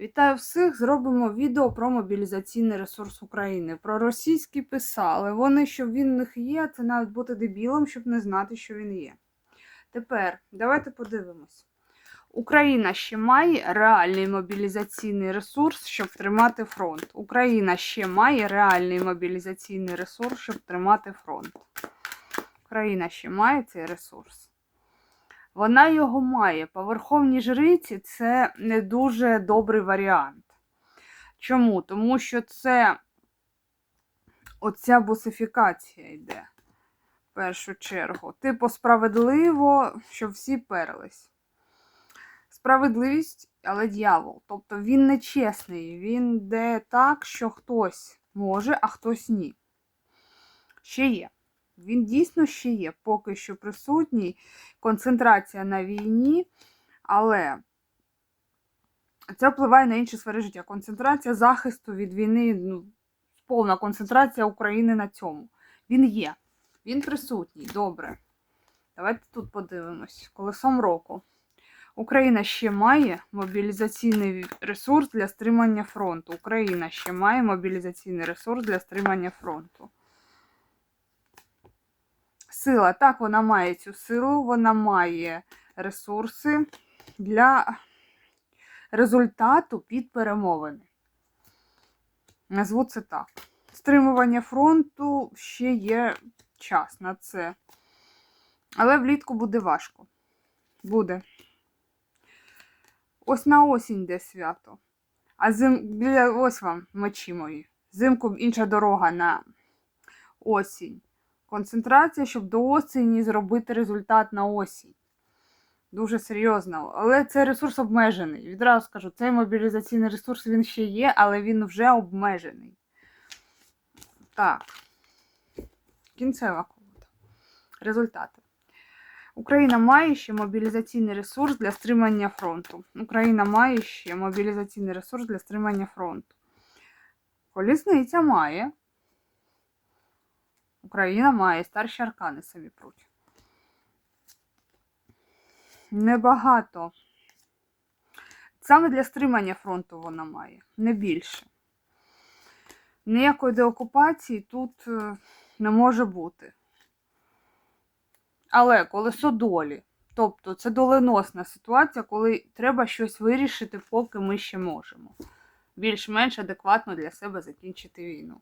Вітаю всіх! Зробимо відео про мобілізаційний ресурс України. Про російські писали. Вони, що він в них є, це навіть бути дебілом, щоб не знати, що він є. Тепер давайте подивимось. Україна ще має реальний мобілізаційний ресурс, щоб тримати фронт. Україна ще має реальний мобілізаційний ресурс, щоб тримати фронт. Україна ще має цей ресурс. Вона його має. По верховній жриці це не дуже добрий варіант. Чому? Тому що це оця бусифікація йде в першу чергу. Типу, справедливо, щоб всі перлись. Справедливість, але дьявол. Тобто він не чесний, він йде так, що хтось може, а хтось ні. Ще є. Він дійсно ще є, поки що присутній. Концентрація на війні, але це впливає на інші сфери життя. Концентрація захисту від війни, ну, повна концентрація України на цьому. Він є, він присутній. Добре. Давайте тут подивимось. Колесом року. Україна ще має мобілізаційний ресурс для стримання фронту. Україна ще має мобілізаційний ресурс для стримання фронту. Сила. Так, вона має цю силу, вона має ресурси для результату під перемовини. Назву це так. Стримування фронту ще є час на це. Але влітку буде важко. Буде. Ось на осінь йде свято. А зим... ось вам мечі мої. Зимку інша дорога на осінь. Концентрація, щоб до осені зробити результат на осінь. Дуже серйозно. Але цей ресурс обмежений. Відразу скажу, цей мобілізаційний ресурс він ще є, але він вже обмежений. Так. Кінцева колода. Результати. Україна має ще мобілізаційний ресурс для стримання фронту. Україна має ще мобілізаційний ресурс для стримання фронту. Колісниця має. Україна має старші аркани самі пруть. Небагато. Саме для стримання фронту вона має, не більше. Ніякої деокупації тут е, не може бути. Але колесо долі. Тобто це доленосна ситуація, коли треба щось вирішити, поки ми ще можемо. Більш-менш адекватно для себе закінчити війну.